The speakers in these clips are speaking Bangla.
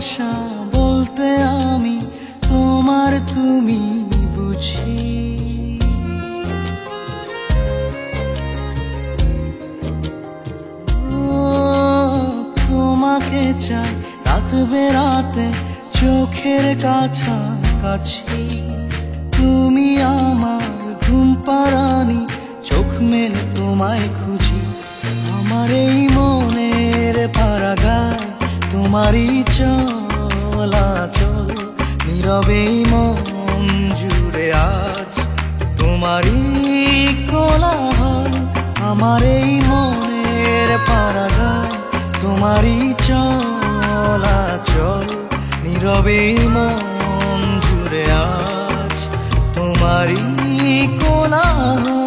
ভাষা বলতে আমি তোমার তুমি বুঝি। তোমাকে চাই রাত বেরাতে চোখের কাছাকাছি। তুমি আমার ঘুম পারানি চোখ মেলে তোমায় খুঁজি। আমার এই পারাগায় তোমারই চলাচল নীরবেই মন জুড়ে আজ তোমারই কোলাহল, আমার এই মনের পারাগায় তোমারই চলাচল নীরবেই মন জুড়ে আজ তোমারই কোলাহল।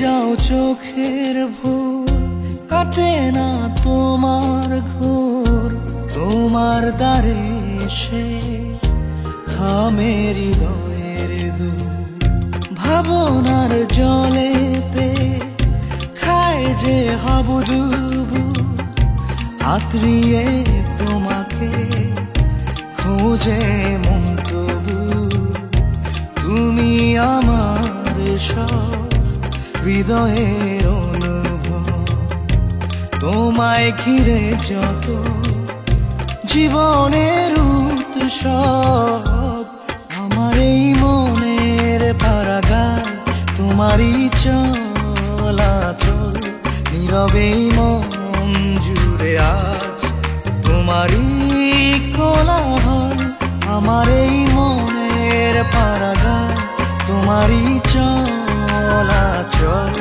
যাও চোখের ভোর, কাটে না তোমার ঘোর। তোমার দ্বারে সে থামে হৃদয়ের দু ভাবনার জলেতে খায় যে হাবুডুবু আত্রিয়ে তোমাকে খোঁজে মন তবু তুমি আমার সব হৃদয়ের অনুভব, তোমায় ঘিরে যত জীবনের উৎসব, আমার এই মনের পারাগায় তোমারই চলাচল নীরবেই মন জুড়ে আজ তোমারই কোলাহল, আমার এই মনের পারাগায় তোমারই চলাচল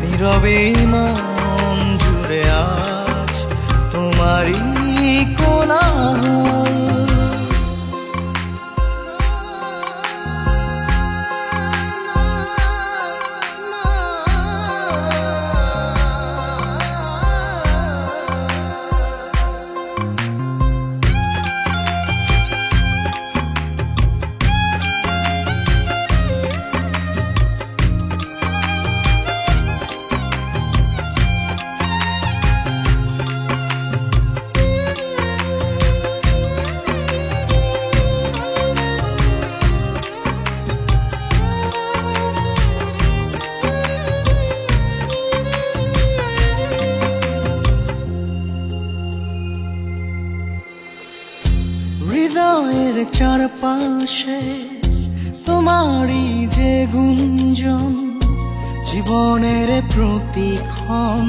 নীরবে মন জুড়ে আজ তোমারই চারপাশে, তোমারই যে গুঞ্জন, জীবনের প্রতিক্ষণ,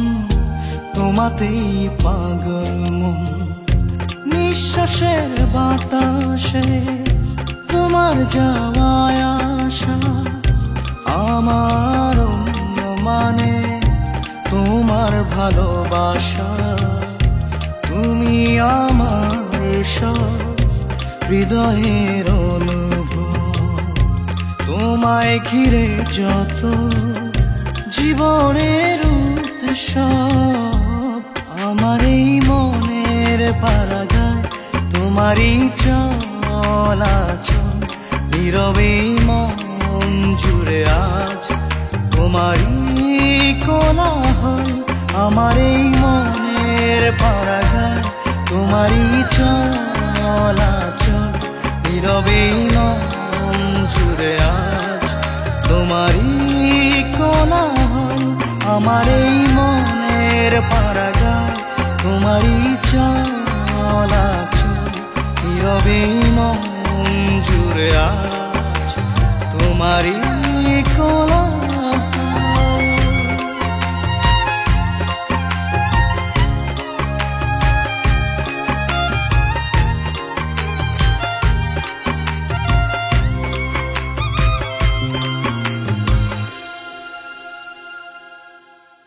তোমাতেই পাগল মন। নিঃশ্বাসের বাতাসে তোমার যাওয়ায় আসা, আমার মানে তোমার ভালোবাসা, তুমি আমার সব। হৃদয়ের অনুভব, তোমায় ঘিরে যত জীবনের উৎসব, আমার এই মনের পারাগায় তোমারই চলাচল নীরবেই মন জুড়ে আজ, তোমারই কোলাহল, আমার এই মনের পারাগায় তোমারই চলাচল আমার এই মনের পারাগা তোমারই চলাচল রবি মন জুড়ে আছো তোমারই